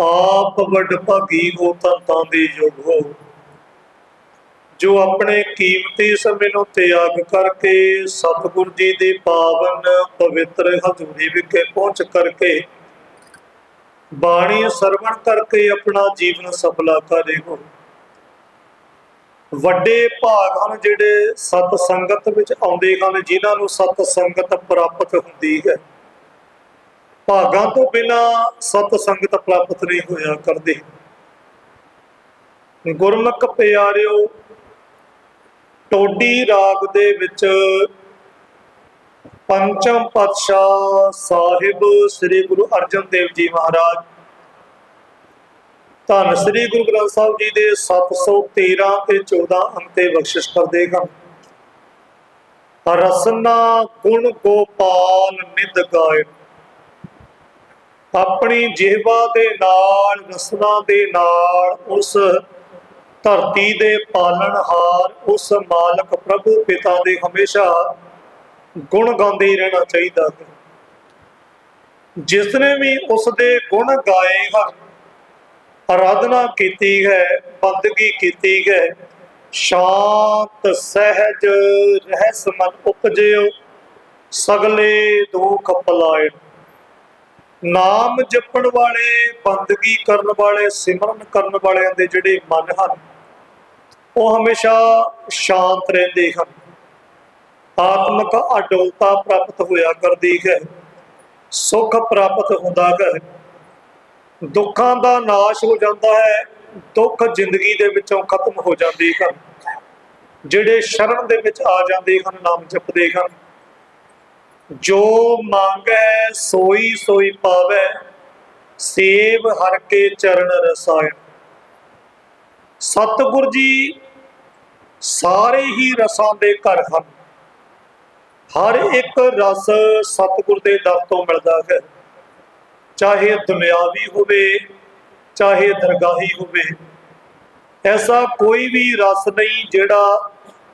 ਆਪ ਵੱਡ ਭਾਗੀ ਹੋ ਤੰਤਾਂ ਦੇ ਯੁਗ ਹੋ। ਜੋ ਆਪਣੇ ਕੀਮਤੀ ਸਮੇਂ ਨੂੰ ਤਿਆਗ ਕਰਕੇ ਸਤਿਗੁਰ ਜੀ ਦੇ ਪਾਵਨ ਪਵਿੱਤਰ ਹਜ਼ੂਰੀ ਵਿਖੇ ਪਹੁੰਚ ਕਰਕੇ ਬਾਣੀ ਸਰਵਣ ਕਰਕੇ ਆਪਣਾ ਜੀਵਨ ਸਫਲਾ ਕਰੇ ਹੋ। ਵੱਡੇ ਭਾਗ ਹਨ ਜਿਹੜੇ ਸਤ ਸੰਗਤ ਵਿੱਚ ਆਉਂਦੇ ਹਨ, ਜਿਨ੍ਹਾਂ ਨੂੰ ਸਤ ਸੰਗਤ ਪ੍ਰਾਪਤ ਹੁੰਦੀ ਹੈ। ਭਾਗਾਂ ਤੋਂ ਬਿਨਾ ਸਤ ਸੰਗਤ ਪ੍ਰਾਪਤ ਨਹੀਂ ਹੋਇਆ ਕਰਦੇ। ਗੁਰਮੁਖ ਪਿਆਰਿਓ, ਟੋਡੀ ਰਾਗ ਦੇ ਵਿੱਚ ਪੰਚਮ ਪਾਤਸ਼ਾਹ ਸਾਹਿਬ ਸ੍ਰੀ ਗੁਰੂ ਅਰਜਨ ਦੇਵ ਜੀ ਮਹਾਰਾਜ, ਧੰਨ ਸ੍ਰੀ ਗੁਰੂ ਗ੍ਰੰਥ ਸਾਹਿਬ ਜੀ ਦੇ 713 ਤੇ 14 ਅੰਤੇ ਬਖਸ਼ਿਸ਼ ਕਰਦੇ ਹਨ ਰਸਨਾ ਗੁਣ ਗੋਪਾਲ ਨਿਦ ਗਾਏ ਆਪਣੀ ਜਿਹਵਾ ਦੇ ਨਾਲ ਰਸਨਾ ਦੇ ਨਾਲ ਉਸ ਧਰਤੀ ਦੇ ਪਾਲਣਹਾਰ ਉਸ ਮਾਲਕ ਪ੍ਰਭੂ ਪਿਤਾ ਦੇ ਹਮੇਸ਼ਾ ਗੁਣ ਗਾਉਂਦੇ ਰਹਿਣਾ ਚਾਹੀਦਾ ਹੈ। ਜਿਸ ਨੇ ਵੀ ਉਸ ਦੇ ਗੁਣ ਗਾਏ ਹਨ ਆਰਾਧਨਾ ਕੀਤੀ ਹੈ, ਬੰਦਗੀ ਕੀਤੀ ਹੈ, ਸ਼ਾਂਤ, ਸਹਿਜ, ਰਹਿਸ ਮਨ ਉਪਜਿਓ, ਸਗਲੇ ਦੁਖ ਪਲਾਏ ਨਾਮ ਜਪਣ ਵਾਲੇ, ਬੰਦਗੀ ਕਰਨ ਵਾਲੇ, ਸਿਮਰਨ ਕਰਨ ਵਾਲਿਆਂ ਦੇ ਜਿਹੜੇ ਮਨ ਹਨ, ਉਹ ਹਮੇਸ਼ਾ ਸ਼ਾਂਤ ਰਹਿੰਦੇ ਹਨ। ਆਤਮਿਕ ਅਡੋਲਤਾ ਪ੍ਰਾਪਤ ਹੋਇਆ ਕਰਦੀ ਹੈ, ਸੁਖ ਪ੍ਰਾਪਤ ਹੁੰਦਾ ਹੈ। ਦੁੱਖਾਂ ਦਾ ਨਾਸ਼ ਹੋ ਜਾਂਦਾ ਹੈ, ਦੁੱਖ ਜ਼ਿੰਦਗੀ ਦੇ ਵਿੱਚੋਂ ਖਤਮ ਹੋ ਜਾਂਦੇ ਹਨ। ਜਿਹੜੇ ਸ਼ਰਨ ਦੇ ਵਿੱਚ ਆ ਜਾਂਦੇ ਹਨ, ਨਾਮ ਜਪਦੇ ਹਨ। ਜੋ ਮੰਗੈ ਸੋਈ ਸੋਈ ਪਾਵੈ, ਸੇਵ ਹਰ ਕੇ ਚਰਨ ਰਸਾਇਣ। ਸਤਿਗੁਰ ਜੀ ਸਾਰੇ ਹੀ ਰਸਾਂ ਦੇ ਘਰ ਹਨ। ਹਰ ਇੱਕ ਰਸ ਸਤਿਗੁਰ ਦੇ ਦਰ ਤੋਂ ਮਿਲਦਾ ਹੈ। ਚਾਹੇ ਦੁਨਿਆਵੀ ਹੋਵੇ, ਚਾਹੇ ਦਰਗਾਹੀ ਹੋਵੇ, ਐਸਾ ਕੋਈ ਵੀ ਰਸ ਨਹੀਂ ਜਿਹੜਾ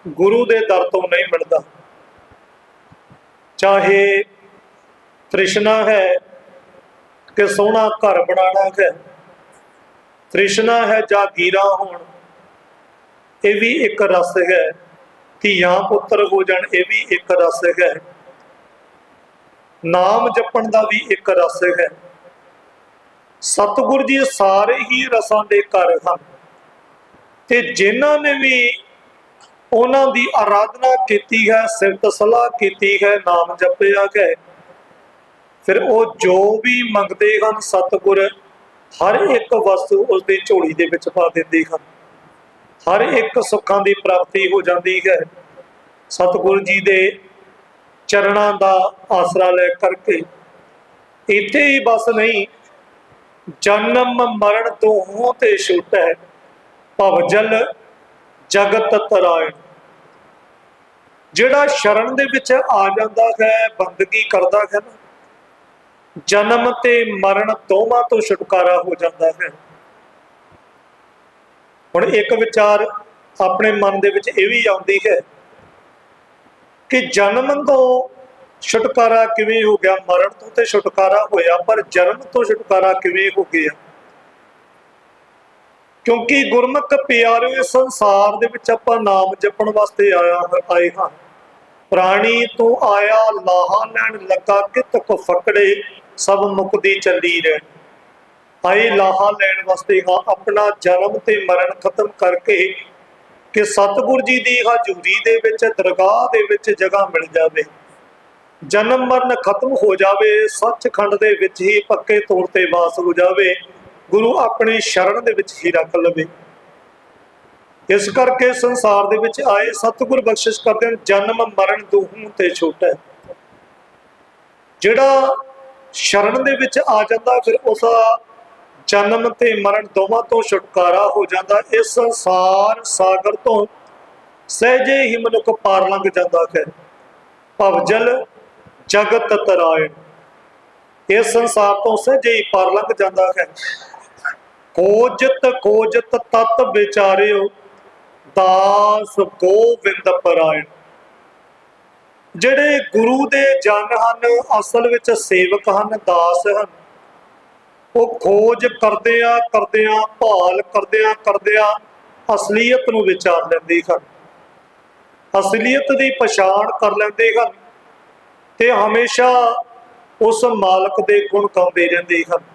ਗੁਰੂ ਦੇ ਦਰ ਤੋਂ ਨਹੀਂ ਮਿਲਦਾ। ਚਾਹੇ ਤ੍ਰਿਸ਼ਨਾ ਹੈ ਕਿ ਸੋਹਣਾ ਘਰ ਬਣਾਉਣਾ ਹੈ, ਤ੍ਰਿਸ਼ਨਾ ਹੈ ਜਾਂ ਹੋਣ, ਇਹ ਵੀ ਇੱਕ ਰਸ ਹੈ। ਧੀਆਂ ਪੁੱਤਰ ਹੋ ਜਾਣ, ਇਹ ਵੀ ਇੱਕ ਰਸ ਹੈ। ਨਾਮ ਜਪਣ ਦਾ ਵੀ ਇੱਕ ਰਸ ਹੈ। ਸਤਿਗੁਰ ਜੀ ਸਾਰੇ ਹੀ ਰਸਾਂ ਦੇ ਘਰ ਹਨ। ਤੇ ਜਿਨ੍ਹਾਂ ਨੇ ਵੀ ਉਹਨਾਂ ਦੀ ਆਰਾਧਨਾ ਕੀਤੀ ਹੈ ਸਿਫਤ ਸਲਾਹ ਕੀਤੀ ਹੈ, ਨਾਮ ਜਪਿਆ ਹੈ। ਫਿਰ ਉਹ ਜੋ ਵੀ ਮੰਗਦੇ ਹਨ, ਸਤਿਗੁਰ ਹਰ ਇੱਕ ਵਸਤੂ ਉਸ ਦੀ ਝੋਲੀ ਦੇ ਵਿੱਚ ਪਾ ਦਿੰਦੇ ਹਨ। ਹਰ ਇੱਕ ਸੁੱਖਾਂ ਦੀ ਪ੍ਰਾਪਤੀ ਹੋ ਜਾਂਦੀ ਹੈ। ਸਤਿਗੁਰ ਜੀ ਦੇ ਚਰਨਾਂ ਦਾ ਆਸਰਾ ਲੈ ਕਰਕੇ ਇੱਥੇ ਹੀ ਬਸ ਨਹੀਂ, ਜਨਮ ਮਰਨ ਦੋਹਾਂ ਤੇ ਛੁੱਟ ਹੈ ਭਵਜਲ ਜਗਤ ਤਰਾਇਣ। ਜਿਹੜਾ ਸ਼ਰਨ ਦੇ ਵਿੱਚ ਆ ਜਾਂਦਾ ਹੈ, ਬੰਦਗੀ ਕਰਦਾ ਹੈ ਨਾ, ਜਨਮ ਤੇ ਮਰਨ ਦੋਵਾਂ ਤੋਂ ਛੁਟਕਾਰਾ ਹੋ ਜਾਂਦਾ ਹੈ। ਹੁਣ ਇੱਕ ਵਿਚਾਰ ਆਪਣੇ ਮਨ ਦੇ ਵਿੱਚ ਇਹ ਵੀ ਆਉਂਦੀ ਹੈ ਕਿ ਜਨਮ ਤੋਂ ਛੁਟਕਾਰਾ ਕਿਵੇਂ ਹੋ ਗਿਆ? ਮਰਨ ਤੋਂ ਤੇ ਛੁਟਕਾਰਾ ਹੋਇਆ, ਪਰ ਜਨਮ ਤੋਂ ਛੁਟਕਾਰਾ ਕਿਵੇਂ ਹੋ ਗਿਆ? ਕਿਉਂਕਿ ਗੁਰਮੁਖ ਪਿਆਰੇ ਸੰਸਾਰ ਦੇ ਵਿੱਚ ਆਪਾਂ ਨਾਮ ਜਪਣ ਵਾਸਤੇ ਆਇਆ, ਆਏ ਹਾਂ। ਪ੍ਰਾਣੀ ਤੂੰ ਆਇਆ, ਲਾਹਾ ਲੈਣ ਲੱਗਾ ਕਿਤ ਕੋ ਫਕੜੇ, ਸਭ ਮੁਕਦੀ ਚੱਲੀ ਰਹਿ। ਆਏ ਲਾਹਾ ਲੈਣ ਵਾਸਤੇ ਹਾਂ, ਆਪਣਾ ਜਨਮ ਤੇ ਮਰਨ ਖਤਮ ਕਰਕੇ ਕਿ ਸਤਿਗੁਰ ਜੀ ਦੀ ਹਜ਼ੂਰੀ ਦੇ ਵਿੱਚ, ਦਰਗਾਹ ਦੇ ਵਿੱਚ ਜਗ੍ਹਾ ਮਿਲ ਜਾਵੇ। ਜਨਮ ਮਰਨ ਖਤਮ ਹੋ ਜਾਵੇ, ਸੱਚਖੰਡ ਦੇ ਵਿੱਚ ਹੀ ਪੱਕੇ ਤੌਰ ਤੇ ਵਾਸ ਹੋ ਜਾਵੇ। ਗੁਰੂ ਆਪਣੀ ਸ਼ਰਨ ਦੇ ਵਿੱਚ ਹੀ ਰੱਖ ਲਵੇ। ਇਸ ਕਰਕੇ ਸੰਸਾਰ ਦੇ ਵਿੱਚ ਆਏ ਸਤਿਗੁਰ ਬਖਸ਼ਿਸ਼ ਕਰਦੇ ਹਨ, ਜਨਮ, ਮਰਨ ਦੋਹਾਂ ਤੇ ਛੋਟਾ ਜਿਹੜਾ ਸ਼ਰਨ ਦੇ ਵਿੱਚ ਆ ਜਾਂਦਾ, ਫਿਰ ਉਸ ਜਨਮ ਤੇ ਮਰਨ ਦੋਵਾਂ ਤੋਂ ਛੁਟਕਾਰਾ ਹੋ ਜਾਂਦਾ। ਇਸ ਸੰਸਾਰ ਸਾਗਰ ਤੋਂ ਸਹਿਜੇ ਹੀ ਮਨੁੱਖ ਪਾਰ ਲੰਘ ਜਾਂਦਾ ਹੈ। ਭਵਜਲ ਜਗਤ ਤਰਾਇਣ ਇਸ ਸੰਸਾਰ ਤੋਂ ਸਹਿਜੇ ਹੀ ਪਾਰ ਲੰਘ ਜਾਂਦਾ ਹੈ। ਖੋਜਤ ਖੋਜਤ ਤਤ ਵਿਚਾਰਿਓ। ਦਾਸ ਗੋਵਿੰਦ ਪਰਾਇਣ। ਜਿਹੜੇ ਗੁਰੂ ਦੇ ਜਨ ਹਨ, ਅਸਲ ਵਿੱਚ ਸੇਵਕ ਹਨ, ਦਾਸ ਹਨ। ਉਹ ਖੋਜ ਕਰਦੇ ਆ ਕਰਦੇ ਆ ਭਾਲ ਕਰਦੇ ਆ ਕਰਦੇ ਆ ਅਸਲੀਅਤ ਨੂੰ ਵਿਚਾਰ ਲੈਂਦੇ ਹਨ। ਅਸਲੀਅਤ ਦੀ ਪਛਾਣ ਕਰ ਲੈਂਦੇ ਹਨ ਤੇ ਹਮੇਸ਼ਾ ਉਸ ਮਾਲਕ ਦੇ ਗੁਣ ਗਾਉਂਦੇ ਰਹਿੰਦੇ ਹਨ।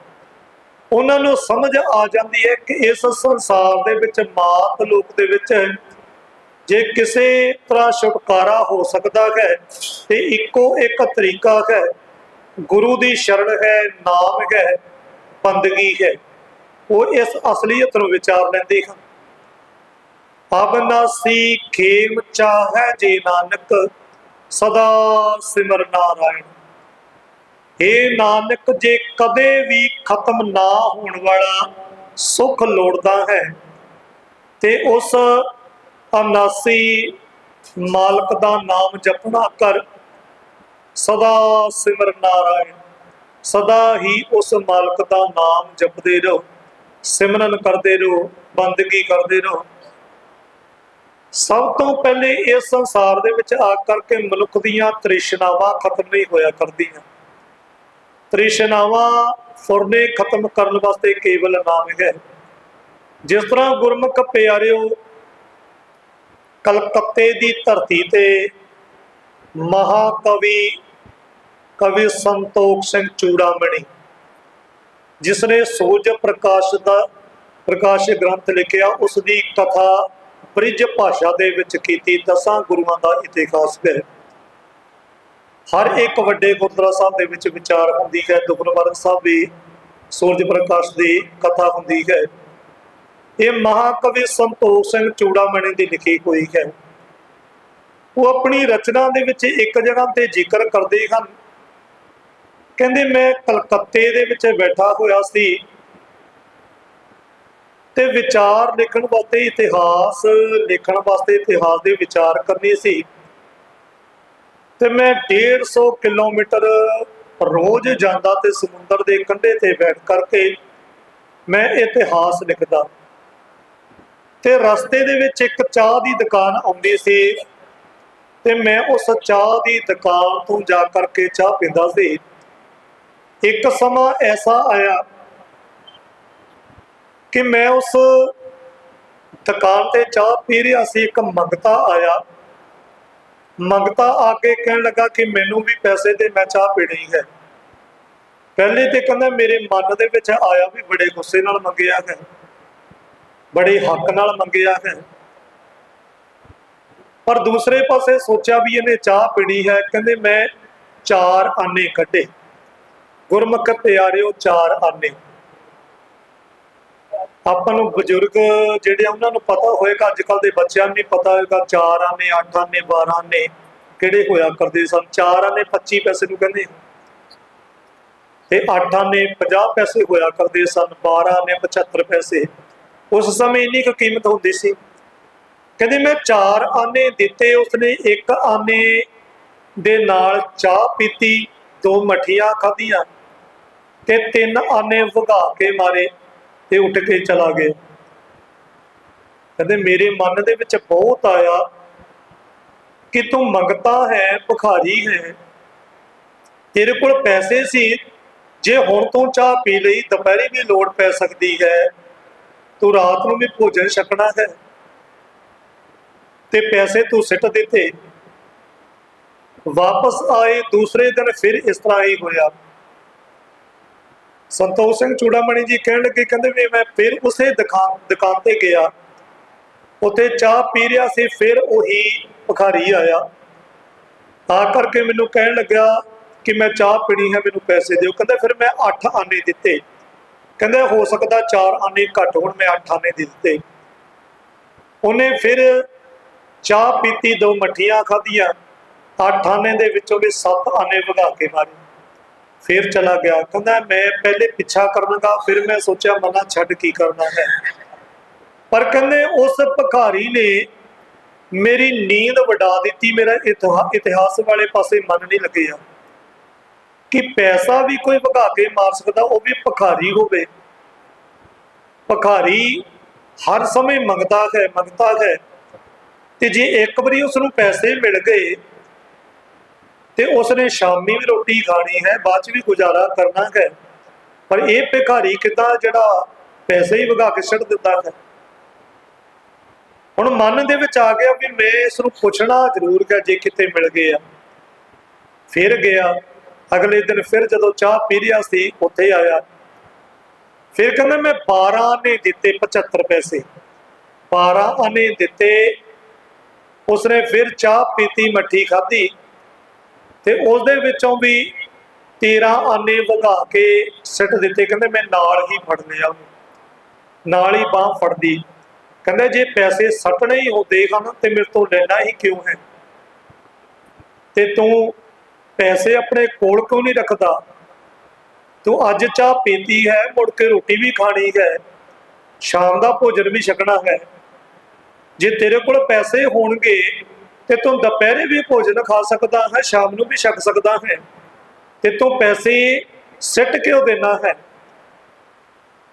ਉਹਨਾਂ ਨੂੰ ਸਮਝ ਆ ਜਾਂਦੀ ਹੈ ਕਿ ਇਸ ਸੰਸਾਰ ਦੇ ਵਿੱਚ ਮਾਤ ਲੋਕ ਦੇ ਵਿੱਚ ਜੇ ਕਿਸੇ ਤਰ੍ਹਾਂ ਛੁਟਕਾਰਾ ਹੋ ਸਕਦਾ ਹੈ, ਤੇ ਇੱਕੋ ਇੱਕ ਤਰੀਕਾ ਹੈ। ਗੁਰੂ ਦੀ ਸ਼ਰਨ ਹੈ, ਨਾਮ ਹੈ, ਬੰਦਗੀ ਹੈ। ਉਹ ਇਸ ਅਸਲੀਅਤ ਨੂੰ ਵਿਚਾਰ ਲੈਂਦੇ ਹਨ। ਅਬਨਾਸੀ ਖੇਮ ਚਾਹੈ ਜੇ ਨਾਨਕ, ਸਦਾ ਸਿਮਰ ਨਾਰਾਇਣ। ਏ ਨਾਨਕ, ਜੇ ਕਦੇ ਵੀ ਖਤਮ ਨਾ ਹੋਣ ਵਾਲਾ ਸੁਖ ਲੋੜਦਾ ਹੈ, ਤੇ ਉਸ ਅਨਾਸੀ ਮਾਲਕ ਦਾ ਨਾਮ ਜਪਣਾ ਕਰ। ਸਦਾ ਸਿਮਰ ਨਾਰਾਇਣ, ਸਦਾ ਹੀ ਉਸ ਮਾਲਕ ਦਾ ਨਾਮ ਜਪਦੇ ਰਹੋ। ਸਿਮਰਨ ਕਰਦੇ ਰਹੋ, ਬੰਦਗੀ ਕਰਦੇ ਰਹੋ। ਸਭ ਤੋਂ ਪਹਿਲੇ ਇਸ ਸੰਸਾਰ ਦੇ ਵਿੱਚ ਆ ਕਰਕੇ ਮਨੁੱਖ ਦੀਆਂ ਤ੍ਰਿਸ਼ਨਾਵਾਂ ਖਤਮ ਨਹੀਂ ਹੋਇਆ ਕਰਦੀਆਂ। ਤ੍ਰਿਸ਼ਨਾਵਾਂ ਫੁਰਨੇ ਖਤਮ ਕਰਨ ਵਾਸਤੇ ਕੇਵਲ ਨਾਮ ਹੈ। ਜਿਸ ਤਰ੍ਹਾਂ ਗੁਰਮੁਖ ਪਿਆਰਿਓ, ਕਲਕੱਤੇ ਦੀ ਧਰਤੀ ਤੇ ਮਹਾਕਵੀ ਕਵੀ ਸੰਤੋਖ ਸਿੰਘ ਚੂੜਾਮਣੀ ਜਿਸ ਨੇ ਸੂਰਜ ਪ੍ਰਕਾਸ਼ ਦਾ ਪ੍ਰਕਾਸ਼ ਗ੍ਰੰਥ ਲਿਖਿਆ ਉਸ ਦੀ ਕਥਾ ਬ੍ਰਿਜ ਭਾਸ਼ਾ ਦੇ ਵਿੱਚ ਕੀਤੀ। ਦਸਾਂ ਗੁਰੂਆਂ ਦਾ ਇਤਿਹਾਸ ਹੈ। ਹਰ ਇੱਕ ਵੱਡੇ ਗੁਰਦੁਆਰਾ ਸਾਹਿਬ ਦੇ ਵਿੱਚ ਵਿਚਾਰ ਹੁੰਦੀ ਹੈ ਦੁਖਨਿਵਾਰਨ ਸਾਹਿਬ ਵੀ ਸੂਰਜ ਪ੍ਰਕਾਸ਼ ਦੀ ਕਥਾ ਹੁੰਦੀ ਹੈ। ਇਹ ਮਹਾਕਵੀ ਸੰਤੋਖ ਸਿੰਘ ਚੂੜਾਮਣੀ ਦੀ ਲਿਖੀ ਹੋਈ ਹੈ। ਉਹ ਆਪਣੀ ਰਚਨਾ ਦੇ ਵਿੱਚ ਇੱਕ ਜਗ੍ਹਾ ਤੇ ਜ਼ਿਕਰ ਕਰਦੇ ਹਨ। ਕਹਿੰਦੇ, ਮੈਂ ਕਲਕੱਤੇ ਦੇ ਵਿੱਚ ਬੈਠਾ ਹੋਇਆ ਸੀ ਤੇ ਵਿਚਾਰ ਲਿਖਣ ਵਾਸਤੇ ਇਤਿਹਾਸ, ਲਿਖਣ ਵਾਸਤੇ ਇਤਿਹਾਸ ਦੇ ਵਿਚਾਰ ਕਰਨੀ ਸੀ। ਤੇ ਮੈਂ 150 ਕਿਲੋਮੀਟਰ ਰੋਜ਼ ਜਾਂਦਾ ਤੇ ਸਮੁੰਦਰ ਦੇ ਕੰਢੇ ਤੇ ਬੈਠ ਕਰਕੇ ਮੈਂ ਇਤਿਹਾਸ ਲਿਖਦਾ। ਤੇ ਰਸਤੇ ਦੇ ਵਿੱਚ ਇੱਕ ਚਾਹ ਦੀ ਦੁਕਾਨ ਆਉਂਦੀ ਸੀ ਤੇ ਮੈਂ ਉਸ ਚਾਹ ਦੀ ਦੁਕਾਨ ਤੋਂ ਜਾ ਕਰਕੇ ਚਾਹ ਪੀਂਦਾ ਸੀ। ਇੱਕ ਸਮਾਂ ਐਸਾ ਆਇਆ ਕਿ ਮੈਂ ਉਸ ਦੁਕਾਨ ਤੇ ਚਾਹ ਪੀ ਰਿਹਾ ਸੀ, ਇੱਕ ਮੰਗਤਾ ਆਇਆ ਮੰਗਤਾ ਆ ਕੇ ਕਹਿਣ ਲੱਗਾ ਕਿ ਮੈਨੂੰ ਵੀ ਪੈਸੇ ਦੇ, ਮੈਂ ਚਾਹ ਪੀਣੀ ਹੈ। ਪਹਿਲੇ ਤੇ ਕਹਿੰਦਾ ਮੇਰੇ ਮਨ ਦੇ ਵਿੱਚ ਆਇਆ ਵੀ ਬੜੇ ਗੁੱਸੇ ਨਾਲ ਮੰਗਿਆ ਹੈ। ਬੜੇ ਹੱਕ ਨਾਲ ਮੰਗਿਆ ਹੈ। ਪਰ ਦੂਸਰੇ ਪਾਸੇ ਸੋਚਿਆ ਵੀ ਇਹਨੇ ਚਾਹ ਪੀਣੀ ਹੈ। ਕਹਿੰਦੇ ਮੈਂ ਚਾਰ ਆਨੇ ਕੱਢੇ। ਗੁਰਮੁਖ ਪਿਆਰਿਓ ਚਾਰ ਆਨੇ। ਆਪਾਂ ਨੂੰ ਬਜ਼ੁਰਗ ਜਿਹੜੇ ਆ, ਉਹਨਾਂ ਨੂੰ ਪਤਾ ਹੋਏਗਾ ਅੱਜ ਕੱਲ ਦੇ ਬੱਚਿਆਂ ਨੂੰ ਨਹੀਂ ਪਤਾ ਹੋਏਗਾ, ਚਾਰ ਆਨੇ ਅੱਠ ਆਨੇ 12 ਆਨੇ ਕਿਹੜੇ ਹੋਇਆ ਕਰਦੇ ਸਨ? ਚਾਰ ਆਨੇ 25 ਪੈਸੇ ਨੂੰ ਕਹਿੰਦੇ ਤੇ ਅੱਠ ਆਨੇ 50 ਪੈਸੇ ਹੋਇਆ ਕਰਦੇ ਸਨ 12 ਆਨੇ 75 ਪੈਸੇ। ਉਸ ਸਮੇਂ ਇੰਨੀ ਕੁ ਕੀਮਤ ਹੁੰਦੀ ਸੀ। ਕਹਿੰਦੇ ਮੈਂ ਚਾਰ ਆਨੇ ਦਿੱਤੇ, ਉਸਨੇ ਇੱਕ ਆਨੇ ਦੇ ਨਾਲ ਚਾਹ ਪੀਤੀ, ਦੋ ਮਠੀਆਂ ਖਾਧੀਆਂ ਤੇ ਤਿੰਨ ਆਨੇ ਵਗਾ ਕੇ ਮਾਰੇ। ਤੇ ਉੱਠ ਕੇ ਚਲਾ ਗਏ। ਕਹਿੰਦੇ, ਮੇਰੇ ਮਨ ਦੇ ਵਿੱਚ ਬਹੁਤ ਆਇਆ ਕਿ ਤੂੰ ਮੰਗਤਾ ਹੈ, ਭੁਖਾਰੀ ਹੈ। ਤੇਰੇ ਕੋਲ ਪੈਸੇ ਸੀ। ਜੇ ਹੁਣ ਤੂੰ ਚਾਹ ਪੀ ਲਈ, ਦੁਪਹਿਰੇ ਵੀ ਲੋੜ ਪੈ ਸਕਦੀ ਹੈ। ਤੂੰ ਰਾਤ ਨੂੰ ਵੀ ਭੋਜਨ ਛਕਣਾ ਹੈ। ਤੇ ਪੈਸੇ ਤੂੰ ਸਿੱਟ ਦਿੱਤੇ। ਵਾਪਸ ਆਏ, ਦੂਸਰੇ ਦਿਨ ਫਿਰ ਇਸ ਤਰ੍ਹਾਂ ਹੀ ਹੋਇਆ। ਸੰਤੋਖ ਸਿੰਘ ਚੂੜਾਮਣੀ ਜੀ ਕਹਿਣ ਲੱਗੇ, ਕਹਿੰਦੇ ਵੀ ਮੈਂ ਫਿਰ ਉਸੇ ਦੁਕਾਨ ਦੁਕਾਨ ਤੇ ਗਿਆ। ਉੱਥੇ ਚਾਹ ਪੀ ਰਿਹਾ ਸੀ, ਫਿਰ ਉਹੀ ਭਿਖਾਰੀ ਆਇਆ। ਆ ਕਰਕੇ ਮੈਨੂੰ ਕਹਿਣ ਲੱਗਾ ਕਿ ਮੈਂ ਚਾਹ ਪੀਣੀ ਹੈ, ਮੈਨੂੰ ਪੈਸੇ ਦਿਓ। ਕਹਿੰਦਾ ਫਿਰ ਮੈਂ 8 ਆਨੇ ਦਿੱਤੇ। ਕਹਿੰਦਾ ਹੋ ਸਕਦਾ 4 ਆਨੇ ਘੱਟ ਹੋਣ, ਮੈਂ 8 ਆਨੇ ਦੇ ਦਿੱਤੇ। ਉਹਨੇ ਫਿਰ ਚਾਹ ਪੀਤੀ, ਦੋ ਮੱਠੀਆਂ ਖਾਧੀਆਂ। 8 ਆਨੇ ਦੇ ਵਿੱਚੋਂ ਵੀ 7 ਆਨੇ ਵਗਾ ਕੇ ਮਾਰੇ। ਫਿਰ ਚਲਾ ਗਿਆ। ਕਹਿੰਦਾ ਮੈਂ ਪਹਿਲੇ ਪਿੱਛਾ ਕਰਨਾਗਾ, ਫਿਰ ਮੈਂ ਸੋਚਿਆ ਮਨਾ ਛੱਡ ਕੀ ਕਰਨਾ ਹੈ। ਪਰ ਕਹਿੰਦੇ ਉਸ ਭਿਖਾਰੀ ਨੇ ਮੇਰੀ ਨੀਂਦ ਵਡਾ ਦਿੱਤੀ, ਮੇਰਾ ਇਤਿਹਾਸ ਵਾਲੇ ਪਾਸੇ ਮਨ ਨਹੀਂ ਲੱਗਿਆ। ਕਿ ਪੈਸਾ ਵੀ ਕੋਈ ਭਗਾ ਕੇ ਮਾਰ ਸਕਦਾ, ਉਹ ਵੀ ਭਖਾਰੀ ਹੋਵੇ। ਭਖਾਰੀ ਹਰ ਸਮੇਂ ਮੰਗਦਾ ਹੈ ਮੰਗਦਾ ਹੈ। ਤੇ ਜੇ ਇੱਕ ਵਾਰੀ ਉਸ ਨੂੰ ਪੈਸੇ ਮਿਲ ਗਏ ਤੇ ਉਸਨੇ ਸ਼ਾਮੀ ਵੀ ਰੋਟੀ ਖਾਣੀ ਹੈ, ਬਾਅਦ ਚ ਵੀ ਗੁਜ਼ਾਰਾ ਕਰਨਾ ਹੈ। ਪਰ ਇਹ ਭਿਖਾਰੀ ਕਿਦਾਂ ਜਿਹੜਾ ਪੈਸੇ ਹੀ ਵਗਾ ਕੇ ਛੱਡ ਦਿੰਦਾ ਹੈ? ਹੁਣ ਮਨ ਦੇ ਵਿੱਚ ਆ ਗਿਆ ਵੀ ਮੈਂ ਇਸ ਨੂੰ ਪੁੱਛਣਾ ਜ਼ਰੂਰ ਕਿ ਜੇ ਕਿਤੇ ਮਿਲ ਗਏ ਆ ਫਿਰ ਗਿਆ, ਅਗਲੇ ਦਿਨ ਫਿਰ ਜਦੋਂ ਚਾਹ ਪੀ ਰਿਹਾ ਸੀ, ਉੱਥੇ ਆਇਆ। ਫਿਰ ਕਹਿੰਦਾ, ਮੈਂ 12 ਨੇ ਦਿੱਤੇ 75 ਪੈਸੇ। 12 ਨੇ ਦਿੱਤੇ, ਉਸਨੇ ਫਿਰ ਚਾਹ ਪੀਤੀ, ਮੱਠੀ ਖਾਧੀ। ਤੇ ਉਸ ਦੇ ਵਿੱਚੋਂ ਵੀ 13 ਆਨੇ ਵਗਾ ਕੇ ਸਿੱਟ ਦਿੱਤੇ। ਕਹਿੰਦੇ ਮੈਂ ਨਾਲ ਹੀ ਫੜ ਲਿਆ। ਉਹਨੂੰ ਨਾਲ ਹੀ ਬਾਹ ਫੜਦੀ। ਕਹਿੰਦੇ ਜੇ ਪੈਸੇ ਸੱਟਣੇ ਹੀ ਹੁੰਦੇ ਹਨ ਤੇ ਮੇਰੇ ਤੋਂ ਲੈਣਾ ਹੀ ਕਿਉਂ ਹੈ? ਤੇ ਤੂੰ ਪੈਸੇ ਆਪਣੇ ਕੋਲ ਕਿਉਂ ਨਹੀਂ ਰੱਖਦਾ? ਤੂੰ ਅੱਜ ਚਾਹ ਪੀਤੀ ਹੈ, ਮੁੜ ਕੇ ਰੋਟੀ ਵੀ ਖਾਣੀ ਹੈ। ਸ਼ਾਮ ਦਾ ਭੋਜਨ ਵੀ ਛਕਣਾ ਹੈ। ਜੇ ਤੇਰੇ ਕੋਲ ਪੈਸੇ ਹੋਣਗੇ ਤੇ ਤੂੰ ਦੁਪਹਿਰੇ ਵੀ ਭੋਜਨ ਖਾ ਸਕਦਾ ਹੈ, ਸ਼ਾਮ ਨੂੰ ਵੀ ਛਕ ਸਕਦਾ ਹੈ। ਤੇ ਤੂੰ ਪੈਸੇ ਸਿੱਟ ਕਿਉਂ ਦੇਣਾ ਹੈ।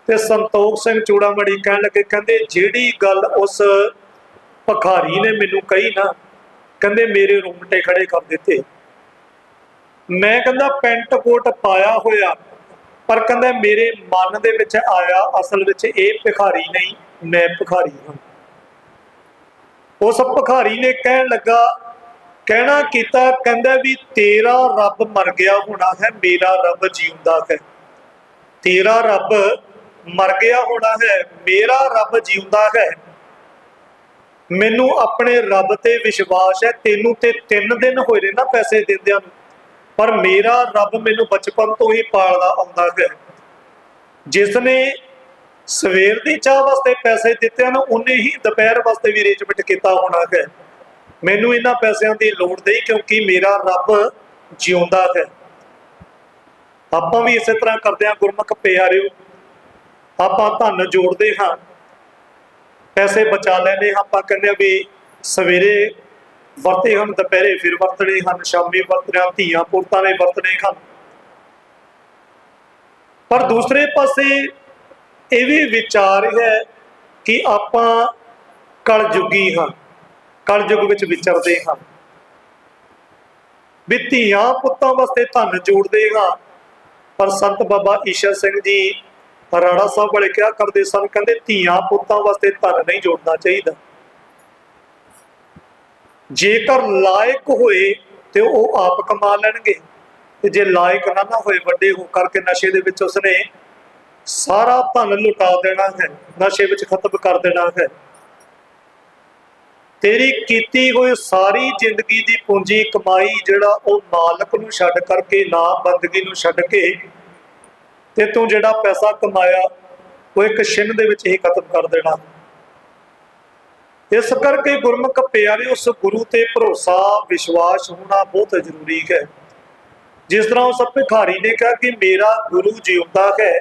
ਤੇ ਸੰਤੋਖ ਸਿੰਘ ਚੂੜਾਮਣੀ ਕਹਿਣ ਲੱਗੇ, ਕਹਿੰਦੇ, ਜਿਹੜੀ ਗੱਲ ਉਸ ਭਖਾਰੀ ਨੇ ਮੈਨੂੰ ਕਹੀ ਨਾ, ਕਹਿੰਦੇ, ਮੇਰੇ ਰੂਮਟੇ ਖੜੇ ਕਰ ਦਿੱਤੇ। ਮੈਂ ਕਹਿੰਦਾ, ਪੈਂਟ ਕੋਟ ਪਾਇਆ ਹੋਇਆ, ਪਰ ਕਹਿੰਦਾ, ਮੇਰੇ ਮਨ ਦੇ ਵਿੱਚ ਆਇਆ, ਅਸਲ ਵਿੱਚ ਇਹ ਭਿਖਾਰੀ ਨਹੀਂ, ਮੈਂ ਭਿਖਾਰੀ ਹਾਂ। ਉਸ ਭਖਾਰੀ ਨੇ ਕਹਿਣ ਲੱਗਾ, ਕਹਿਣਾ ਕੀਤਾ, ਕਹਿੰਦਾ ਵੀ ਤੇਰਾ ਰੱਬ ਮਰ ਗਿਆ ਹੋਣਾ ਹੈ, ਮੇਰਾ ਰੱਬ ਜਿਉਂਦਾ ਹੈ। ਤੇਰਾ ਰੱਬ ਮਰ ਗਿਆ ਹੋਣਾ ਹੈ, ਮੇਰਾ ਰੱਬ ਜਿਉਂਦਾ ਹੈ। ਮੈਨੂੰ ਆਪਣੇ ਰੱਬ ਤੇ ਵਿਸ਼ਵਾਸ ਹੈ, ਤੈਨੂੰ ਤੇ 3 ਦਿਨ ਹੋਏ ਨੇ ਨਾ ਪੈਸੇ ਦਿੰਦਿਆਂ ਨੂੰ, ਪਰ ਮੇਰਾ ਰੱਬ ਮੈਨੂੰ ਬਚਪਨ ਤੋਂ ਹੀ ਪਾਲਦਾ ਆਉਂਦਾ ਹੈ। ਜਿਸ ਨੇ ਸਵੇਰ ਦੀ ਚਾਹ ਵਾਸਤੇ ਪੈਸੇ ਦਿੱਤੇ ਹਨ ਉਹਨੇ ਹੀ ਦੁਪਹਿਰ ਵਾਸਤੇ ਵੀ ਅਰੇਂਜਮੈਂਟ ਕੀਤਾ ਹੋਣਾ ਹੈ। ਮੈਨੂੰ ਇਹਨਾਂ ਪੈਸਿਆਂ ਦੀ ਲੋੜ ਨਹੀਂ ਕਿਉਂਕਿ ਮੇਰਾ ਰੱਬ ਜਿਉਂਦਾ ਹੈ। ਆਪਾਂ ਵੀ ਇਸੇ ਤਰ੍ਹਾਂ ਕਰਦੇ ਹਾਂ, ਗੁਰਮੁਖ ਪਿਆਰਿਓ। ਆਪਾਂ ਧਨ ਜੋੜਦੇ ਹਾਂ। ਪੈਸੇ ਬਚਾ ਲੈਨੇ ਹਾਂ। ਆਪਾਂ ਕਹਿੰਦੇ ਹਾਂ ਵੀ ਸਵੇਰੇ ਵਰਤੇ ਹਨ, ਦੁਪਹਿਰੇ ਫਿਰ ਵਰਤਣੇ ਹਨ, ਸ਼ਾਮੀ ਵਰਤਣੇ, ਧੀਆਂ ਪੁੱਤਾਂ ਨੇ ਵਰਤਣੇ ਹਨ। ਪਰ ਦੂਸਰੇ ਪਾਸੇ ਇਹ ਵੀ ਵਿਚਾਰ ਹੈ ਕਿ ਆਪਾਂ ਕਲਯੁਗੀ ਹਾਂ, ਕਲਯੁਗ ਵਿੱਚ ਵਿਚਰਦੇ ਹਾਂ। ਵੀ ਧੀਆਂ ਪੁੱਤਾਂ ਵਾਸਤੇ ਧਨ ਜੋੜਦੇ ਹਾਂ। ਪਰ ਸੰਤ ਬਾਬਾ ਈਸ਼ਰ ਸਿੰਘ ਜੀ ਰਾੜਾ ਸਾਹਿਬ ਵਾਲੇ ਕਿਹਾ ਕਰਦੇ ਸਨ, ਕਹਿੰਦੇ ਧੀਆਂ ਪੁੱਤਾਂ ਵਾਸਤੇ ਧਨ ਨਹੀਂ ਜੋੜਨਾ ਚਾਹੀਦਾ। ਜੇਕਰ ਲਾਇਕ ਹੋਏ ਤੇ ਉਹ ਆਪ ਕਮਾ ਲੈਣਗੇ ਤੇ ਜੇ ਲਾਇਕ ਨਾ ਨਾ ਹੋਏ ਵੱਡੇ ਹੋ ਕਰਕੇ ਨਸ਼ੇ ਦੇ ਵਿੱਚ ਉਸਨੇ ਸਾਰਾ ਧਨ ਲੁਟਾ ਦੇਣਾ ਹੈ, ਨਸ਼ੇ ਵਿੱਚ ਖਤਮ ਕਰ ਦੇਣਾ ਹੈ। ਤੇਰੀ ਕੀਤੀ ਹੋਈ ਸਾਰੀ ਜ਼ਿੰਦਗੀ ਦੀ ਪੂੰਜੀ ਕਮਾਈ ਜਿਹੜਾ ਉਹ ਮਾਲਕ ਨੂੰ ਛੱਡ ਕਰਕੇ, ਨਾ ਬੰਦਗੀ ਨੂੰ ਛੱਡ ਕੇ ਤੇ ਤੂੰ ਜਿਹੜਾ ਪੈਸਾ ਕਮਾਇਆ, ਉਹ ਇੱਕ ਛਿਨ ਦੇ ਵਿੱਚ ਹੀ ਖਤਮ ਕਰ ਦੇਣਾ। ਇਸ ਕਰਕੇ ਗੁਰਮੁਖ ਪਿਆਰੇ ਉਸ ਗੁਰੂ ਤੇ ਭਰੋਸਾ, ਵਿਸ਼ਵਾਸ ਹੋਣਾ ਬਹੁਤ ਜ਼ਰੂਰੀ ਹੈ। ਜਿਸ ਤਰ੍ਹਾਂ ਉਸ ਭਿਖਾਰੀ ਨੇ ਕਿਹਾ ਕਿ ਮੇਰਾ ਗੁਰੂ ਜਿਉਂਦਾ ਹੈ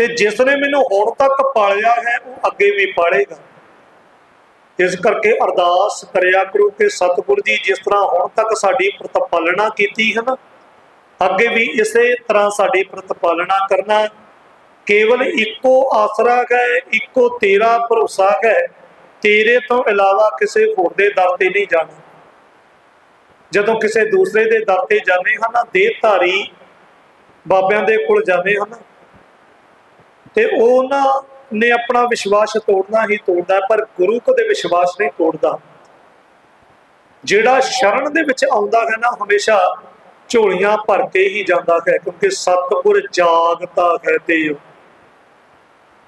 ਤੇ ਜਿਸ ਨੇ ਮੈਨੂੰ ਹੁਣ ਤੱਕ ਪਾਲਿਆ ਹੈ, ਉਹ ਅੱਗੇ ਵੀ ਪਾਲੇਗਾ। ਇਸ ਕਰਕੇ ਅਰਦਾਸ ਕਰਿਆ ਕਰੋ ਕਿ ਸਤਿਗੁਰ ਜੀ, ਜਿਸ ਤਰ੍ਹਾਂ ਹੁਣ ਤੱਕ ਸਾਡੀ ਪ੍ਰਤਪਾਲਣਾ ਕੀਤੀ ਹੈ ਨਾ, ਅੱਗੇ ਵੀ ਇਸੇ ਤਰ੍ਹਾਂ ਸਾਡੀ ਪ੍ਰਤਪਾਲਣਾ ਕਰਨਾ ਕੇਵਲ ਇੱਕੋ ਆਸਰਾ ਹੈ, ਇੱਕੋ ਤੇਰਾ ਭਰੋਸਾ ਹੈ, ਤੇਰੇ ਤੋਂ ਇਲਾਵਾ ਕਿਸੇ ਹੋਰ ਦੇ ਦਰ ਤੇ ਨਹੀਂ ਜਾਣਾ। ਜਦੋਂ ਕਿਸੇ ਦੂਸਰੇ ਦੇ ਦਰ ਤੇ ਜਾਂਦੇ ਹਨ ਨਾ, ਦੇਹਧਾਰੀ ਬਾਬਿਆਂ ਦੇ ਕੋਲ ਜਾਂਦੇ ਹਨ ਤੇ ਉਹਨਾਂ ਨੇ ਆਪਣਾ ਵਿਸ਼ਵਾਸ ਤੋੜਨਾ ਹੀ ਤੋੜਦਾ ਪਰ ਗੁਰੂ ਕਦੇ ਵਿਸ਼ਵਾਸ ਨਹੀਂ ਤੋੜਦਾ। ਜਿਹੜਾ ਸ਼ਰਨ ਦੇ ਵਿੱਚ ਆਉਂਦਾ ਹੈ ਨਾ, ਹਮੇਸ਼ਾ ਝੋਲੀਆਂ ਭਰ ਕੇ ਹੀ ਜਾਂਦਾ ਹੈ, ਕਿਉਂਕਿ ਸਤਿਗੁਰ ਜਾਗਦਾ ਹੈ ਤੇ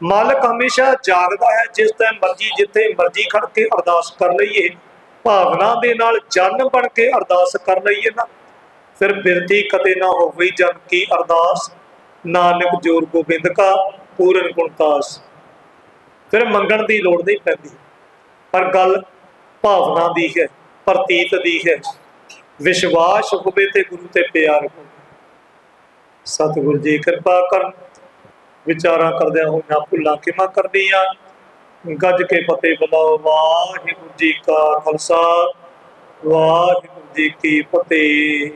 ਮਾਲਕ ਹਮੇਸ਼ਾ ਜਾਗਦਾ ਹੈ, ਜਿਸ ਟਾਈਮ ਮਰਜ਼ੀ ਜਿੱਥੇ ਮਰਜ਼ੀ ਖੜ ਕੇ ਅਰਦਾਸ ਕਰ ਲਈਏ, ਭਾਵਨਾ ਦੇ ਨਾਲ ਜਨ ਬਣ ਕੇ ਅਰਦਾਸ ਕਰ ਲਈਏ ਨਾ, ਫਿਰ ਬਿਰਤੀ ਕਦੇ ਨਾ ਹੋਵੇ ਜਨ ਕੀ ਅਰਦਾਸ, ਨਾਨਕ ਜੋਰ ਗੋਬਿੰਦ ਕਾ ਪੂਰਨ ਗੁਣਤਾਸ ਫਿਰ ਮੰਗਣ ਦੀ ਲੋੜ ਨਹੀਂ ਪੈਂਦੀ। ਪਰ ਗੱਲ ਭਾਵਨਾ ਦੀ ਹੈ, ਪ੍ਰਤੀਤ ਦੀ ਹੈ। ਵਿਸ਼ਵਾਸ ਹੋਵੇ ਤੇ ਗੁਰੂ ਤੇ ਪਿਆਰ ਹੋਵੇ। ਸਤਿਗੁਰੂ ਜੀ ਕਿਰਪਾ ਕਰਨ। ਵਿਚਾਰਾਂ ਕਰਦਿਆਂ ਹੋਈਆਂ ਭੁੱਲਾਂ ਕਿਮਾ ਕਰਦੀਆਂ ਗੱਜ ਕੇ ਫਤਿਹ ਬੁਲਾਓ, ਵਾਹਿਗੁਰੂ ਜੀ ਕਾ ਖਾਲਸਾ। ਵਾਹਿਗੁਰੂ ਜੀ ਕੀ ਫਤਿਹ।